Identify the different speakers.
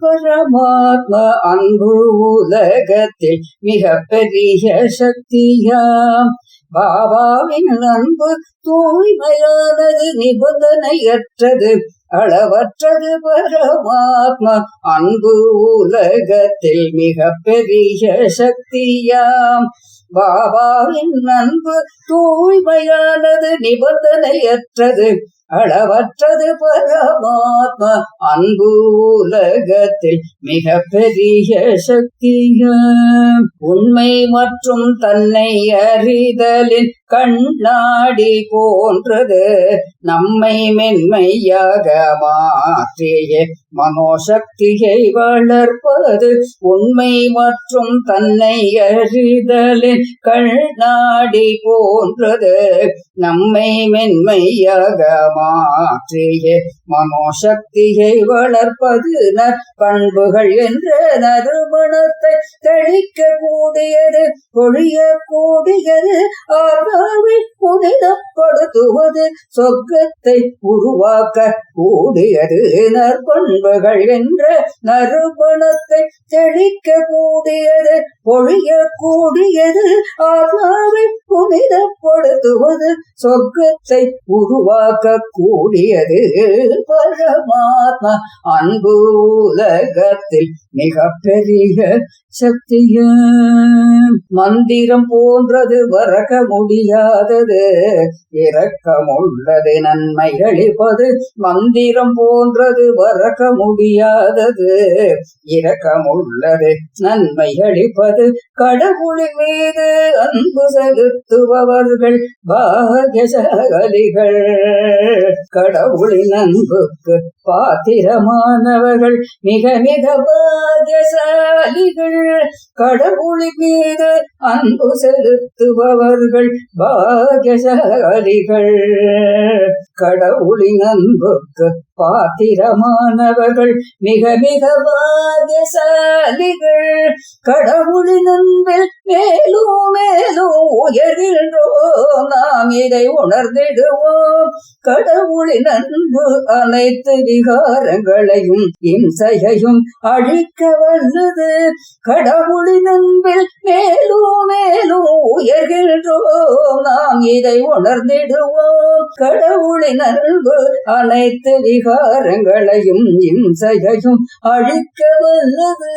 Speaker 1: பரமாத்ம அன்பு உலகத்தில் மிக பெரிய சக்தியாம் பாபாவின் அன்பு தூய்மையானது நிபந்தனையற்றது அளவற்றது பரமாத்மா அன்பு உலகத்தில் மிக பெரிய சக்தியாம் பாபாவின் அன்பு தூய்மையானது நிபந்தனையற்றது அளவற்றது பரமாத்மா அன்பு உலகத்தில் மிக பெரிய சக்தியாம் உண்மை மற்றும் தன்னை அறிதலின் கண்ணாடி போன்றது நம்மை மென்மையாக மாற்றிய மனோசக்தியை வளர்ப்பது உண்மை மற்றும் தன்னை அறிதலின் கண்ணாடி போன்றது. நம்மை மென்மையாக மாற்றியே மனோசக்தியை வளர்ப்பது பண்புகள் என்ற நறுமணத்தை தெளிக்க கூடியது பொழிய ஆத்மாவை புனிதப்படுத்துவது சொர்க்கத்தை உருவாக்க கூடியது. நற்பண்பு நற்பண்புகள் என்ற நறுமணத்தை தெளிக்க கூடியது பொழிய கூடியது ஆத்மாவை புனிதப்படுத்துவது சொர்க்கத்தை உருவாக்க கூடியது பரமாத்மா அன்பு உலகத்தில் மிக பெரிய சக்திய. மந்திரம் போன்றது வரக்க முடியாதது இறக்கமுள்ளது நன்மை அளிப்பது மந்திரம் போன்றது வரக்க முடியாதது. இரக்கமுள்ளது. நன்மைகளிப்பது கடவுளின் மீது அன்பு செலுத்துபவர்கள் பாகசகலிகள். கடவுளின் அன்புக்கு பாத்திரமானவர்கள் மிக மிக பாகியசாலிகள் கடவுளின் மீது அன்பு செலுத்துபவர்கள் பாகியசாலிகள் கடவுளின் அன்புக்கு பாத்திரமானவர்கள் மிக மிக பாகியசாலிகள் கடவுளின் அன்பில் மேலும் மேலும் உயர்கின்றோம். நாம் இதை உணர்ந்திடுவோம். கடவுளின் அன்பு அனைத்து விகாரங்களையும் இம்சையையும் அழிக்க வல்லது. கடவுளின் அன்பில் மேலும் மேலும் உயர்கின்றோம். நாம் இதை உணர்ந்திடுவோம். கடவுளின் அன்பு அனைத்து விகாரங்களையும் இம்சையையும் அழிக்க வல்லது.